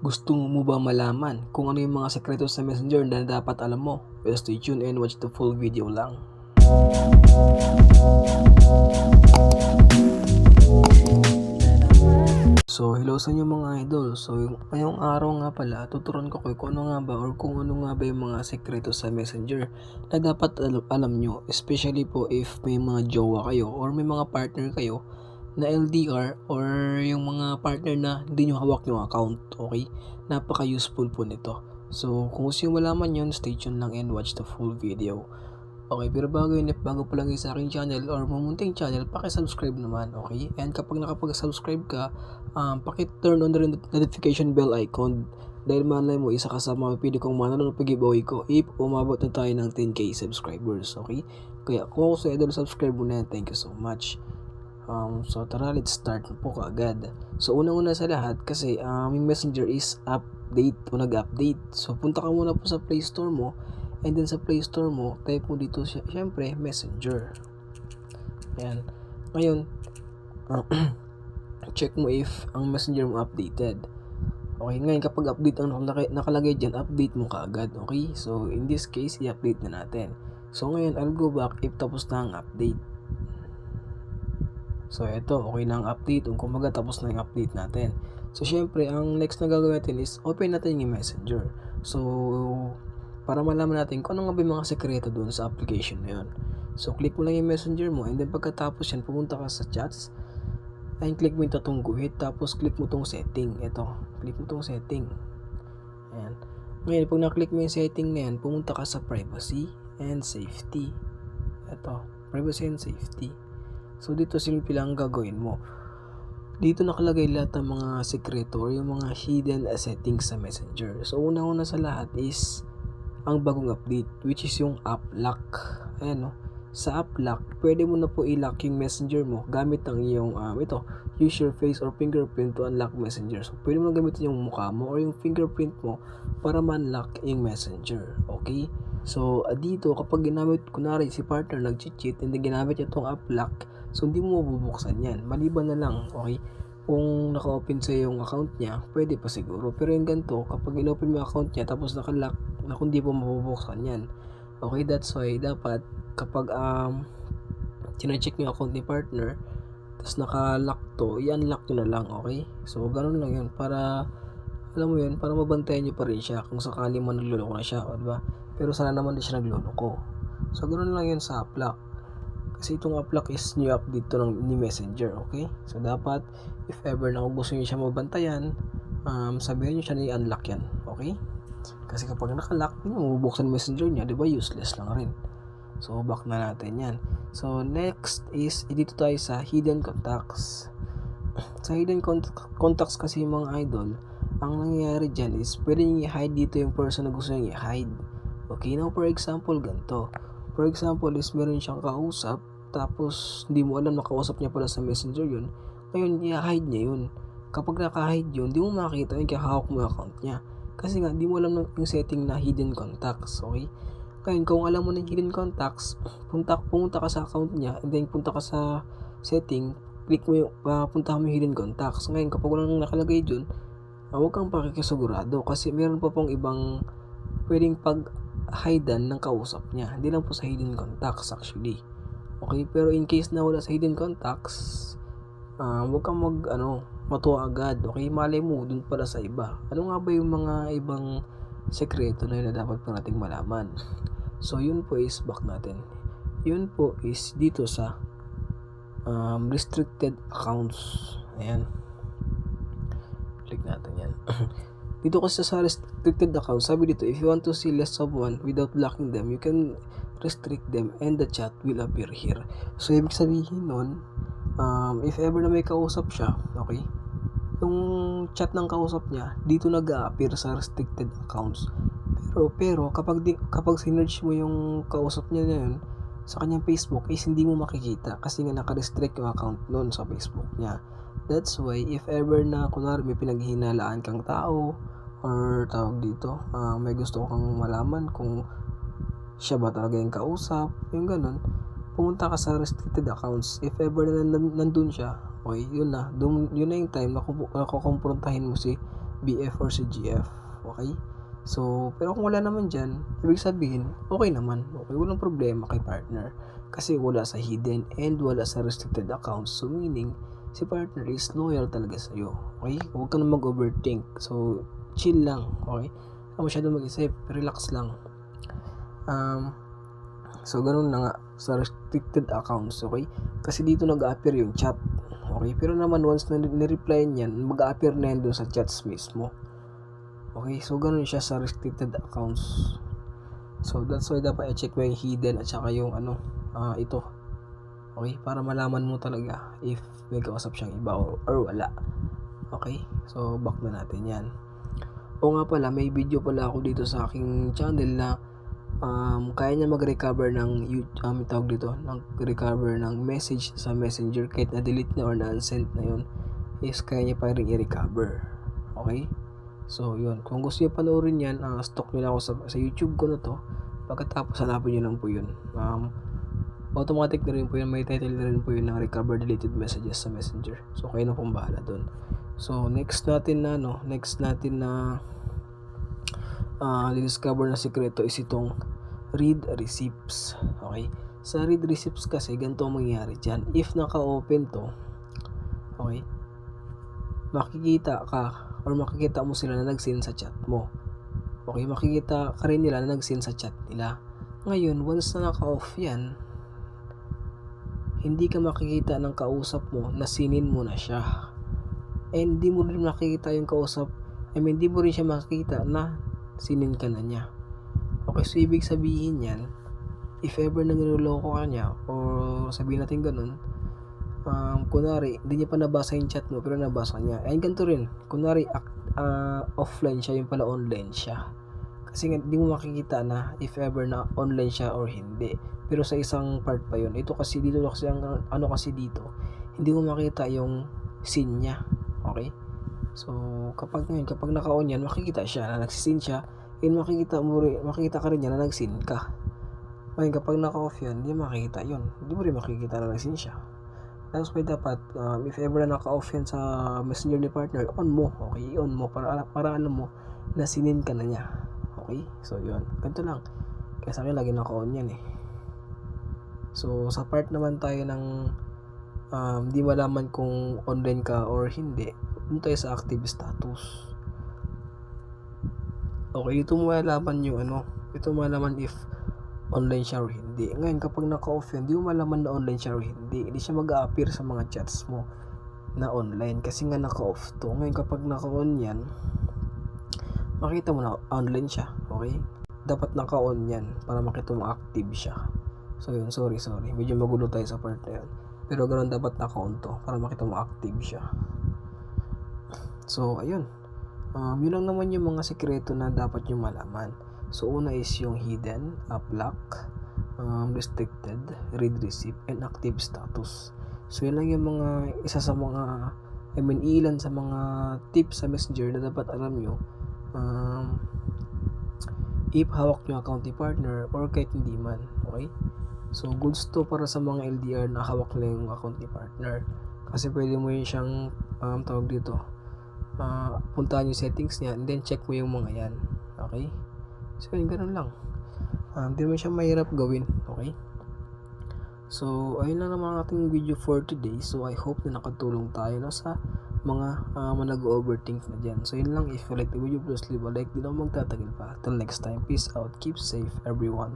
Gusto mo ba malaman kung ano yung mga sekreto sa Messenger na dapat alam mo? Well, stay tuned and watch the full video lang. So, hello sa inyo mga idol. So, yung, ngayong araw nga pala, tuturuan ko kayo kung ano nga ba or kung ano nga ba yung mga sekreto sa Messenger na dapat al- alam nyo. Especially po if may mga jowa kayo or may mga partner kayo na LDR or yung mga partner na hindi nyo hawak yung account. Okay? Napaka-useful po nito. So, kung gusto nyo malaman yun, stay tuned lang and watch the full video. Okay, pero bago yun, bago pa lang yun sa aking channel or mamunting channel, pakisubscribe naman, okay? And kapag nakapag-subscribe ka, um, paki-turn on the notification bell icon dahil malay mo, isa ka sa mga pili kong mananood pag giveaway ko if umabot na tayo ng 10k subscribers, okay? Kaya kung ako sa idol, subscribe mo na yan. Thank you so much. Um, so tara, let's start po kaagad. So unang-una sa lahat, kasi um, messenger is update o nag-update. So punta ka muna po sa Play Store mo And then sa Play Store mo, type mo dito siya, syempre, Messenger. Ayan. Ngayon, check mo if ang Messenger mo updated. Okay, ngayon kapag update ang nakalagay, nakalagay dyan, update mo kaagad. Okay, so in this case, i-update na natin. So ngayon, I'll go back if tapos na ang update. So ito, okay na ang update. Kung kumbaga tapos na yung update natin. So syempre, ang next na gagawin natin is open natin yung Messenger. So para malaman natin kung ano nga ba mga sekreto doon sa application na yun. So, click mo lang yung messenger mo and then pagkatapos yan, pumunta ka sa chats and click mo yung tatong guhit tapos click mo tong setting. Ito, click mo tong setting. Ayan. Ngayon, pag na-click mo yung setting na yan, pumunta ka sa privacy and safety. Ito, privacy and safety. So, dito simple lang gagawin mo. Dito nakalagay lahat ng mga sekreto yung mga hidden settings sa messenger. So, una-una sa lahat is ang bagong update which is yung app lock. Ayan no. Sa app lock, pwede mo na po i-lock yung messenger mo gamit ang iyong um, ito, use your face or fingerprint to unlock messenger. So, pwede mo na gamitin yung mukha mo or yung fingerprint mo para ma-unlock yung messenger. Okay? So, uh, dito, kapag ginamit, kunwari si partner nag-cheat and then ginamit niya itong app lock, so hindi mo mabubuksan yan. Maliban na lang, okay? kung naka-open sa yung account niya, pwede pa siguro. Pero yung ganito, kapag in-open mo yung account niya, tapos naka-lock, na kung di po mabubuksan yan. Okay, that's why dapat kapag um, chine-check yung account ni partner, tapos naka-lock to, i-unlock nyo na lang, okay? So, ganun lang yun, para, alam mo yun, para mabantayan nyo pa rin siya kung sakali man nagluloko na siya, diba? Pero sana naman di siya nagluloko. So, ganun lang yun sa uplock. Kasi itong uplock is new update to ng ni Messenger, okay? So, dapat, if ever na kung gusto niyo siya mabantayan, um, sabihin niyo siya na i-unlock yan, okay? Kasi kapag nakalock, mabubuksan Messenger niya, di ba? Useless lang rin. So, back na natin yan. So, next is, dito tayo sa hidden contacts. Sa hidden cont- contacts kasi mga idol, ang nangyayari dyan is, pwede niyo i-hide dito yung person na gusto niyo i-hide. Okay, now for example, ganito. For example, is meron siyang kausap, tapos hindi mo alam nakausap niya pala sa messenger yun, ngayon i-hide niya yun. Kapag naka-hide yun, di mo makita yung kahawak mo yung account niya. Kasi nga, di mo alam yung setting na hidden contacts, okay? Ngayon, kung alam mo na yung hidden contacts, punta, pumunta ka sa account niya, and then punta ka sa setting, click mo yung, uh, punta mo yung hidden contacts. Ngayon, kapag walang nakalagay dun, uh, huwag kang pakikisigurado kasi meron pa pong ibang pwedeng pag-hidean ng kausap niya. Hindi lang po sa hidden contacts actually. Okay, pero in case na wala sa hidden contacts, uh, huwag kang mag, ano, matuwa agad. Okay, malay mo, dun pala sa iba. Ano nga ba yung mga ibang sekreto na yun na dapat pa nating malaman? So, yun po is back natin. Yun po is dito sa um, restricted accounts. Ayan. Click natin yan. dito kasi sa restricted account, sabi dito, if you want to see less of one without blocking them, you can restrict them and the chat will appear here. So, ibig sabihin nun, um, if ever na may kausap siya, okay, yung chat ng kausap niya, dito nag-a-appear sa restricted accounts. Pero, pero kapag, di, kapag sinerge mo yung kausap niya na yun, sa kanyang Facebook is hindi mo makikita kasi nga naka-restrict yung account noon sa Facebook niya. That's why if ever na kunwari may pinaghihinalaan kang tao or tawag dito, uh, may gusto kang malaman kung siya ba talaga yung kausap, yung ganun, pumunta ka sa restricted accounts. If ever na nandun siya, okay, yun na, dun, yun na yung time na kukumprontahin mo si BF or si GF. Okay? So, pero kung wala naman dyan, ibig sabihin, okay naman. Okay, walang problema kay partner. Kasi wala sa hidden and wala sa restricted accounts. So, meaning, si partner is loyal talaga sa'yo. Okay? Huwag ka na mag-overthink. So, chill lang. Okay? Huwag masyado mag-isip. Relax lang. Um, so, ganun na nga sa restricted accounts. Okay? Kasi dito nag-appear yung chat. Okay? Pero naman, once na nireply niyan, mag-appear na yan doon sa chats mismo. Okay, so ganun siya sa restricted accounts. So that's why dapat i-check mo yung hidden at saka yung ano, ah, ito. Okay, para malaman mo talaga if may kausap siyang iba or, or wala. Okay, so back na natin yan. O nga pala, may video pala ako dito sa aking channel na um, kaya niya mag-recover ng um, tawag dito, nag-recover ng message sa messenger kahit na-delete na or na-unsent na yun is kaya niya pa rin i-recover. Okay? So, yun. Kung gusto niyo panoorin yan, uh, stock nyo lang ako sa, sa YouTube ko na to. Pagkatapos, hanapin nyo lang po yun. Um, automatic na rin po yun. May title na rin po yun ng recover deleted messages sa messenger. So, kayo na pong bahala dun. So, next natin na, no, next natin na uh, discover na sekreto is itong read receipts. Okay? Sa read receipts kasi, ganito ang mangyayari dyan. If naka-open to, okay, makikita ka or makikita mo sila na nag-send sa chat mo. Okay, makikita ka rin nila na nag-send sa chat nila. Ngayon, once na naka-off yan, hindi ka makikita ng kausap mo na sinin mo na siya. And hindi mo rin makikita yung kausap, I mean, hindi mo rin siya makikita na sinin ka na niya. Okay, so ibig sabihin yan, if ever na niloloko ka niya, or sabihin natin ganun, um, kunwari, hindi niya pa nabasa yung chat mo, pero nabasa niya. Ayun, ganito rin. Kunwari, uh, offline siya, yung pala online siya. Kasi hindi mo makikita na if ever na online siya or hindi. Pero sa isang part pa yun. Ito kasi dito, kasi ang, ano kasi dito, hindi mo makita yung scene niya. Okay? So, kapag ngayon, kapag naka-on yan, makikita siya na nagsisin siya, and makikita mo rin, makikita ka rin niya na nagsin ka. Ngayon, kapag naka-off yan, hindi makikita yun. Hindi mo rin makikita na nagsin siya. That's why dapat, um, if ever na naka-off yan sa messenger ni partner, on mo. Okay, on mo. Para, para alam mo na sinin ka na niya. Okay? So, yun. Ganito lang. Kaya sa akin, lagi naka-on yan eh. So, sa part naman tayo ng um, di malaman kung online ka or hindi, dun tayo sa active status. Okay, dito mo malaman yung ano, dito mo malaman if online siya or hindi. Ngayon, kapag naka-off yan, di mo malaman na online siya or hindi. Hindi siya mag-appear sa mga chats mo na online kasi nga naka-off to. Ngayon, kapag naka-on yan, makita mo na online siya. Okay? Dapat naka-on yan para makita mo active siya. So, yun. Sorry, sorry. Medyo magulo tayo sa part na yun. Pero ganoon dapat naka-on to para makita mo active siya. So, ayun. Um, yun lang naman yung mga sekreto na dapat nyo malaman. So, una is yung hidden, up lock, um, restricted, read receipt, and active status. So, yun lang yung mga, isa sa mga, I mean, ilan sa mga tips sa messenger na dapat alam nyo. Um, if hawak nyo account ni partner or kahit hindi man. Okay? So, goods to para sa mga LDR na hawak na yung account ni partner. Kasi pwede mo yun siyang, um, tawag dito, uh, puntahan yung settings niya and then check mo yung mga yan. Okay? So, yun, ganun lang. Um, di naman siya mahirap gawin. Okay? So, ayun lang naman ating video for today. So, I hope na nakatulong tayo no, sa mga uh, mga nag-overthink na dyan. So, yun lang. If you like the video, please leave a like. Di na magtatagal pa. Till next time. Peace out. Keep safe, everyone.